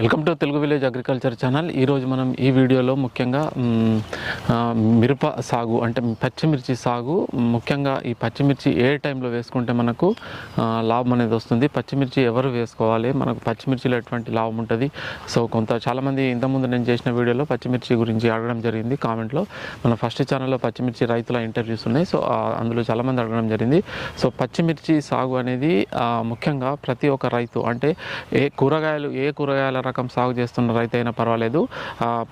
Welcome to Telugu village agriculture channel. ఈరోజు మనం ఈ వీడియోలో ముఖ్యంగా మిరప సాగు అంటే పచ్చిమిర్చి సాగు ముఖ్యంగా ఈ పచ్చిమిర్చి ఏ టైంలో వేసుకుంటే మనకు లాభం అనేది వస్తుంది. పచ్చిమిర్చి ఎవరు వేసుకోవాలి? మనకు పచ్చిమిర్చిలో ఎటువంటి లాభం ఉంటుంది? సో కొంత చాలామంది ఇంతకుముందు నేను చేసిన వీడియోలో పచ్చిమిర్చి గురించి అడగడం జరిగింది కామెంట్లో. మన ఫస్ట్ ఛానల్లో పచ్చిమిర్చి రైతుల ఇంటర్వ్యూస్ ఉన్నాయి. సో అందులో చాలామంది అడగడం జరిగింది. సో పచ్చిమిర్చి సాగు అనేది ముఖ్యంగా ప్రతి ఒక్క రైతు అంటే ఏ కూరగాయలు ఏ కూరగాయల రకం సాగు చేస్తున్న రైతు అయినా పర్వాలేదు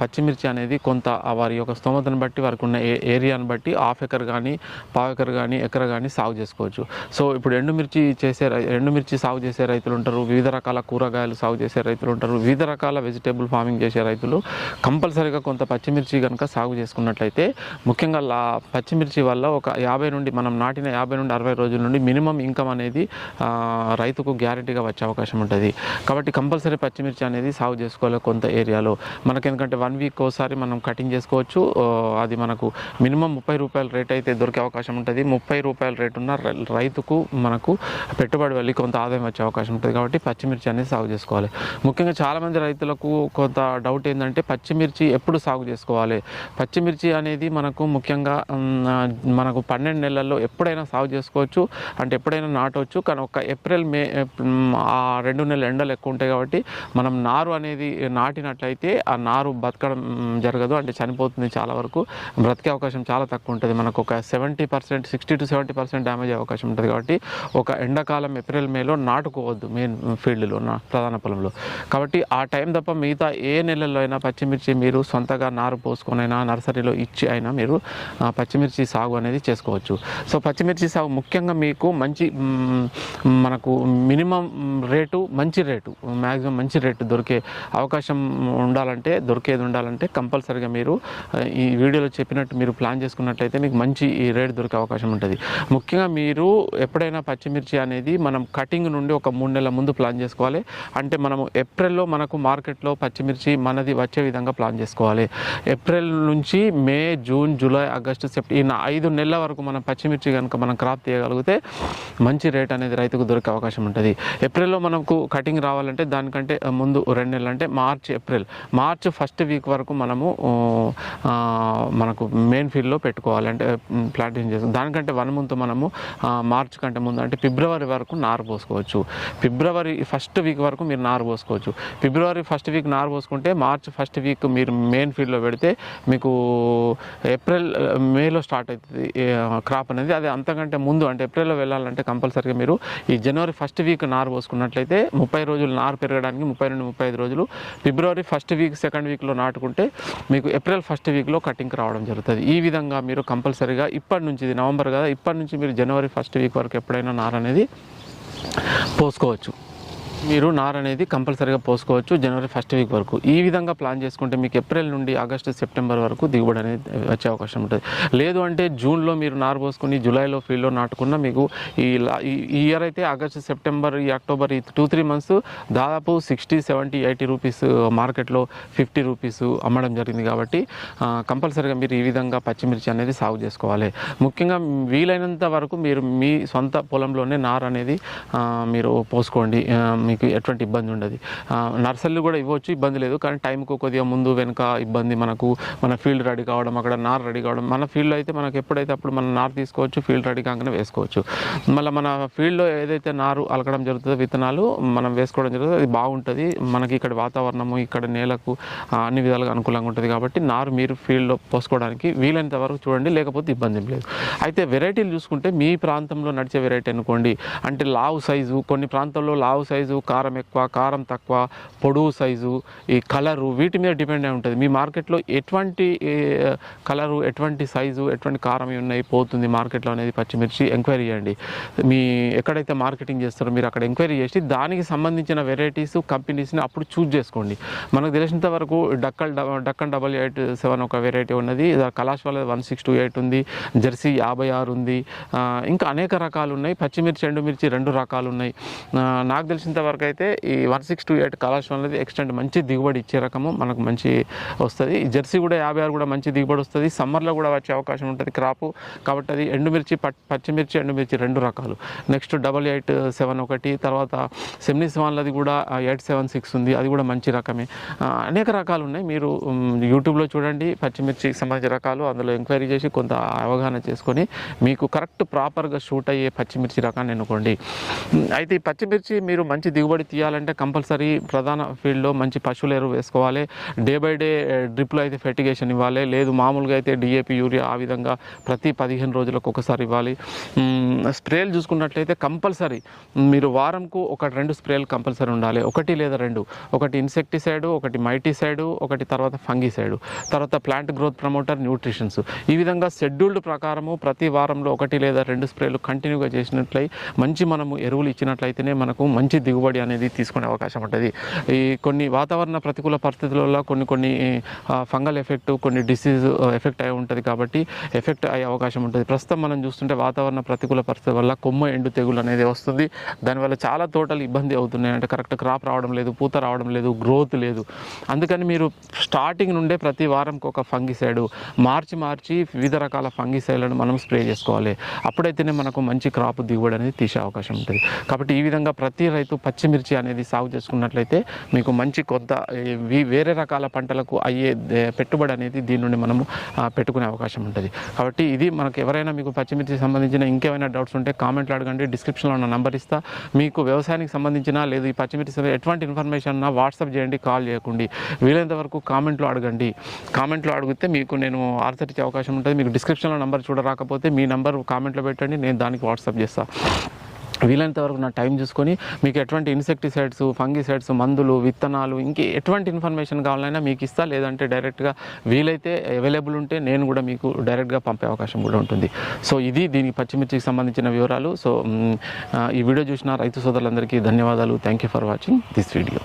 పచ్చిమిర్చి అనేది కొంత వారి యొక్క స్తోమతను బట్టి వారికి ఉన్న ఏ- ఏరియాను బట్టి హాఫ్ ఎకర్ కానీ పావు ఎకర్ కానీ ఎకర్ కానీ సాగు చేసుకోవచ్చు. సో ఇప్పుడు ఎండుమిర్చి చేసే ఎండుమిర్చి సాగు చేసే రైతులు ఉంటారు వివిధ రకాల కూరగాయలు సాగు చేసే రైతులు ఉంటారు వివిధ రకాల వెజిటేబుల్ ఫార్మింగ్ చేసే రైతులు కంపల్సరీగా కొంత పచ్చిమిర్చి కనుక సాగు చేసుకున్నట్లయితే ముఖ్యంగా లా పచ్చిమిర్చి వల్ల ఒక యాభై నుండి మనం నాటిన యాభై నుండి అరవై రోజుల నుండి మినిమం ఇన్కమ్ అనేది రైతుకు గ్యారెంటీగా వచ్చే అవకాశం ఉంటుంది. కాబట్టి కంపల్సరీ పచ్చిమిర్చి అనేది అనేది సాగు చేసుకోవాలి కొంత ఏరియాలో. మనకి ఎందుకంటే వన్ వీక్ ఒకసారి మనం కటింగ్ చేసుకోవచ్చు. అది మనకు మినిమం ముప్పై రూపాయల రేట్ అయితే దొరికే అవకాశం ఉంటుంది. ముప్పై రూపాయల రేట్ ఉన్న రైతుకు మనకు పెట్టుబడి వెళ్ళి కొంత ఆదాయం వచ్చే అవకాశం ఉంటుంది. కాబట్టి పచ్చిమిర్చి అనేది సాగు చేసుకోవాలి. ముఖ్యంగా చాలామంది రైతులకు కొంత డౌట్ ఏంటంటే పచ్చిమిర్చి ఎప్పుడు సాగు చేసుకోవాలి? పచ్చిమిర్చి అనేది మనకు ముఖ్యంగా మనకు పన్నెండు నెలల్లో ఎప్పుడైనా సాగు చేసుకోవచ్చు. అంటే ఎప్పుడైనా నాటవచ్చు. కానీ ఒక ఏప్రిల్ మే ఆ రెండు నెలలు ఎండలు ఎక్కువ ఉంటాయి కాబట్టి మనం నారు అనేది నాటినట్లయితే ఆ నారు బతకడం జరగదు. అంటే చనిపోతుంది చాలా వరకు. బ్రతికే అవకాశం చాలా తక్కువ ఉంటుంది. మనకు ఒక seventy percent sixty to seventy percent damage అయ్యే అవకాశం ఉంటుంది కాబట్టి ఒక ఎండాకాలం ఏప్రిల్ మేలో నాటుకోవద్దు మెయిన్ ఫీల్డ్లో నా ప్రధాన పొలంలో. కాబట్టి ఆ టైం తప్ప మిగతా ఏ నెలల్లో అయినా పచ్చిమిర్చి మీరు సొంతగా నారు పోసుకొనైనా నర్సరీలో ఇచ్చి అయినా మీరు పచ్చిమిర్చి సాగు అనేది చేసుకోవచ్చు. సో పచ్చిమిర్చి సాగు ముఖ్యంగా మీకు మంచి మనకు మినిమం రేటు మంచి రేటు మ్యాక్సిమం మంచి రేటు దొరికే అవకాశం ఉండాలంటే దొరికేది ఉండాలంటే కంపల్సరీగా మీరు ఈ వీడియోలో చెప్పినట్టు మీరు ప్లాన్ చేసుకున్నట్టయితే మీకు మంచి ఈ రేట్ దొరికే అవకాశం ఉంటుంది. ముఖ్యంగా మీరు ఎప్పుడైనా పచ్చిమిర్చి అనేది మనం కటింగ్ నుండి ఒక మూడు నెలల ముందు ప్లాన్ చేసుకోవాలి. అంటే మనము ఏప్రిల్లో మనకు మార్కెట్లో పచ్చిమిర్చి మనది వచ్చే విధంగా ప్లాన్ చేసుకోవాలి. ఏప్రిల్ నుంచి May June July August September ఈ ఐదు నెలల వరకు మనం పచ్చిమిర్చి కనుక మనం క్రాప్ తీయగలిగితే మంచి రేట్ అనేది రైతుకు దొరికే అవకాశం ఉంటుంది. ఏప్రిల్లో మనకు కటింగ్ రావాలంటే దానికంటే ముందు రెండు నెలలు అంటే March April. March first week వరకు మనము మనకు మెయిన్ ఫీల్డ్లో పెట్టుకోవాలి. అంటే ప్లాంటేషన్ చేస్తాం. దానికంటే వన్ మంత్ మనము మార్చ్ కంటే ముందు అంటే ఫిబ్రవరి వరకు నారు పోసుకోవచ్చు. ఫిబ్రవరి ఫస్ట్ వీక్ వరకు మీరు నారు పోసుకోవచ్చు. ఫిబ్రవరి ఫస్ట్ వీక్ నారు పోసుకుంటే మార్చ్ ఫస్ట్ వీక్ మీరు మెయిన్ ఫీల్డ్లో పెడితే మీకు ఏప్రిల్ మేలో స్టార్ట్ అవుతుంది క్రాప్ అనేది. అది అంతకంటే ముందు అంటే ఏప్రిల్లో వెళ్ళాలంటే కంపల్సరీగా మీరు ఈ జనవరి ఫస్ట్ వీక్ నారు పోసుకున్నట్లయితే ముప్పై రోజులు నారు పెరగడానికి ముప్పై నుండి ముప్పై ఐదు రోజులు. ఫిబ్రవరి ఫస్ట్ వీక్ సెకండ్ వీక్లో నాటుకుంటే మీకు ఏప్రిల్ ఫస్ట్ వీక్లో కటింగ్ రావడం జరుగుతుంది. ఈ విధంగా మీరు కంపల్సరీగా ఇప్పటి నుంచి ఇది నవంబర్ కదా ఇప్పటి నుంచి మీరు జనవరి ఫస్ట్ వీక్ వరకు ఎప్పుడైనా నారనేది పోసుకోవచ్చు. మీరు నార్ అనేది కంపల్సరీగా పోసుకోవచ్చు జనవరి ఫస్ట్ వీక్ వరకు. ఈ విధంగా ప్లాన్ చేసుకుంటే మీకు ఏప్రిల్ నుండి ఆగస్టు సెప్టెంబర్ వరకు దిగుబడి అనేది వచ్చే అవకాశం ఉంటుంది. లేదు అంటే జూన్లో మీరు నారు పోసుకుని జూలైలో ఫీల్డ్లో నాటుకున్న మీకు ఈ ఈ ఇయర్ అయితే ఆగస్టు సెప్టెంబర్ ఈ అక్టోబర్ ఈ టూ త్రీ మంత్స్ దాదాపు సిక్స్టీ సెవెంటీ ఎయిటీ రూపీస్ మార్కెట్లో ఫిఫ్టీ రూపీస్ అమ్మడం జరిగింది కాబట్టి కంపల్సరీగా మీరు ఈ విధంగా పచ్చిమిర్చి అనేది సాగు చేసుకోవాలి. ముఖ్యంగా వీలైనంత వరకు మీరు మీ సొంత పొలంలోనే నార్ అనేది మీరు పోసుకోండి. మీకు ఎటువంటి ఇబ్బంది ఉండదు. నర్సరీలు కూడా ఇవ్వచ్చు ఇబ్బంది లేదు. కానీ టైంకు కొద్దిగా ముందు వెనుక ఇబ్బంది మనకు మన ఫీల్డ్ రెడీ కావడం అక్కడ నార్ రెడీ కావడం. మన ఫీల్డ్లో అయితే మనకు ఎప్పుడైతే అప్పుడు మనం నార్ తీసుకోవచ్చు ఫీల్డ్ రెడీ కాగానే వేసుకోవచ్చు. మళ్ళీ మన ఫీల్డ్లో ఏదైతే నారు అలకడం జరుగుతుందో విత్తనాలు మనం వేసుకోవడం జరుగుతుంది అది బాగుంటుంది. మనకి ఇక్కడ వాతావరణము ఇక్కడ నేలకు అన్ని విధాలుగా అనుకూలంగా ఉంటుంది కాబట్టి నారు మీరు ఫీల్డ్లో పోసుకోవడానికి వీలైనంత వరకు చూడండి. లేకపోతే ఇబ్బంది లేదు. అయితే వెరైటీలు చూసుకుంటే మీ ప్రాంతంలో నడిచే వెరైటీ అనుకోండి. అంటే లావు సైజు కొన్ని ప్రాంతాల్లో లావు సైజు కారం ఎక్కువ కారం తక్కువ పొడవు సైజు ఈ కలరు వీటి మీద డిపెండ్ అయి ఉంటుంది. మీ మార్కెట్లో ఎటువంటి కలరు ఎటువంటి సైజు ఎటువంటి కారం ఉన్నాయి పోతుంది మార్కెట్లో అనేది పచ్చిమిర్చి ఎంక్వైరీ చేయండి. మీ ఎక్కడైతే మార్కెటింగ్ చేస్తారో మీరు అక్కడ ఎంక్వైరీ చేసి దానికి సంబంధించిన వెరైటీస్ కంపెనీస్ని అప్పుడు చూజ్ చేసుకోండి. మనకు తెలిసినంత వరకు డక్కల్ డక్కన్ డబల్ ఎయిట్ సెవెన్ ఒక వెరైటీ ఉన్నది. కలాష్ వాళ్ళ వన్ సిక్స్ టూ ఎయిట్ ఉంది. జెర్సీ యాభై ఆరు ఉంది. ఇంకా అనేక రకాలు ఉన్నాయి. పచ్చిమిర్చి ఎండుమిర్చి రెండు రకాలు ఉన్నాయి. నాకు తెలిసినంత వరకు అయితే ఈ వన్ సిక్స్ టూ ఎయిట్ కళాశాల అనేది ఎక్స్టెంట్ మంచి దిగుబడి ఇచ్చే రకము మనకు మంచి వస్తుంది. జెర్సీ కూడా యాభై ఆరు కూడా మంచి దిగుబడి వస్తుంది. సమ్మర్లో కూడా వచ్చే అవకాశం ఉంటుంది క్రాపు. కాబట్టి అది ఎండుమిర్చి పచ్చిమిర్చి ఎండుమిర్చి రెండు రకాలు. నెక్స్ట్ డబల్ ఎయిట్ సెవెన్ ఒకటి తర్వాత సెమినీ సెవెన్లది కూడా ఎయిట్ సెవెన్ సిక్స్ ఉంది. అది కూడా మంచి రకమే. అనేక రకాలు ఉన్నాయి. మీరు యూట్యూబ్లో చూడండి. పచ్చిమిర్చికి సంబంధించిన రకాలు అందులో ఎంక్వైరీ చేసి కొంత అవగాహన చేసుకొని మీకు కరెక్ట్ ప్రాపర్గా షూట్ అయ్యే పచ్చిమిర్చి రకాన్ని ఎన్నుకోండి. అయితే ఈ పచ్చిమిర్చి మీరు మంచి దిగుబడి తీయాలంటే కంపల్సరీ ప్రధాన ఫీల్డ్లో మంచి పశువుల ఎరువు వేసుకోవాలి. డే బై డే డ్రిప్లో అయితే ఫెర్టిగేషన్ ఇవ్వాలి. లేదు మామూలుగా అయితే డిఏపి యూరియా ఆ విధంగా ప్రతి పదిహేను రోజులకు ఒకసారి ఇవ్వాలి. స్ప్రేలు చూసుకున్నట్లయితే కంపల్సరీ మీరు వారంకు ఒక రెండు స్ప్రేలు కంపల్సరీ ఉండాలి. ఒకటి లేదా రెండు. ఒకటి ఇన్సెక్టిసైడ్ ఒకటి మైటిసైడ్ ఒకటి తర్వాత ఫంగిసైడ్. తర్వాత ప్లాంట్ గ్రోత్ ప్రమోటర్ న్యూట్రిషన్స్. ఈ విధంగా షెడ్యూల్డ్ ప్రకారము ప్రతి వారంలో ఒకటి లేదా రెండు స్ప్రేలు కంటిన్యూగా చేసినట్లయి మంచి మనము ఎరువులు ఇచ్చినట్లయితేనే మనకు మంచి దిగుబడి అనేది తీసుకునే అవకాశం ఉంటుంది. ఈ కొన్ని వాతావరణ ప్రతికూల పరిస్థితులలో కొన్ని కొన్ని ఫంగల్ ఎఫెక్ట్ కొన్ని డిసీజ్ ఎఫెక్ట్ అయి ఉంటుంది కాబట్టి ఎఫెక్ట్ అయ్యే అవకాశం ఉంటుంది. ప్రస్తుతం మనం చూస్తుంటే వాతావరణ ప్రతికూల పరిస్థితి వల్ల కొమ్మ ఎండు తెగులు అనేది వస్తుంది. దానివల్ల చాలా తోటలు ఇబ్బంది అవుతున్నాయి. అంటే కరెక్ట్ క్రాప్ రావడం లేదు పూత రావడం లేదు గ్రోత్ లేదు. అందుకని మీరు స్టార్టింగ్ నుండే ప్రతి వారంకి ఒక ఫంగిసైడ్ మార్చి మార్చి వివిధ రకాల ఫంగిసైడ్లను మనం స్ప్రే చేసుకోవాలి. అప్పుడైతేనే మనకు మంచి క్రాప్ దిగుబడి అనేది తీసే అవకాశం ఉంటుంది. కాబట్టి ఈ విధంగా ప్రతి రైతు పచ్చిమిర్చి అనేది సాగు చేసుకున్నట్లయితే మీకు మంచి కొత్త వేరే రకాల పంటలకు అయ్యే పెట్టుబడి అనేది దీని నుండి మనము పెట్టుకునే అవకాశం ఉంటుంది. కాబట్టి ఇది మనకు ఎవరైనా మీకు పచ్చిమిర్చి సంబంధించిన ఇంకేమైనా డౌట్స్ ఉంటే కామెంట్లు అడగండి. డిస్క్రిప్షన్లో ఉన్న నంబర్ ఇస్తా. మీకు వ్యవసాయానికి సంబంధించిన లేదు ఈ పచ్చిమిర్చి ఎటువంటి ఇన్ఫర్మేషన్ ఉన్నా వాట్సాప్ చేయండి కాల్ చేయకండి. వీలైనంత వరకు కామెంట్లో అడగండి. కామెంట్లో అడిగితే మీకు నేను ఆన్సర్ ఇచ్చే అవకాశం ఉంటుంది. మీకు డిస్క్రిప్షన్లో నంబర్ చూడరాకపోతే మీ నంబర్ కామెంట్లో పెట్టండి. నేను దానికి వాట్సాప్ చేస్తాను వీలైనంత వరకు నా టైం చూసుకొని మీకు ఎటువంటి ఇన్సెక్టిసైడ్స్ ఫంగిసైడ్స్ మందులు విత్తనాలు ఇంకే ఎటువంటి ఇన్ఫర్మేషన్ కావాలైనా మీకు ఇస్తా లేదంటే డైరెక్ట్గా వీలైతే అవైలబుల్ ఉంటే నేను కూడా మీకు డైరెక్ట్గా పంపే అవకాశం కూడా ఉంటుంది. సో ఇది దీనికి పచ్చిమిర్చికి సంబంధించిన వివరాలు. సో ఈ వీడియో చూసిన రైతు సోదరులందరికీ ధన్యవాదాలు. Thank you for watching this video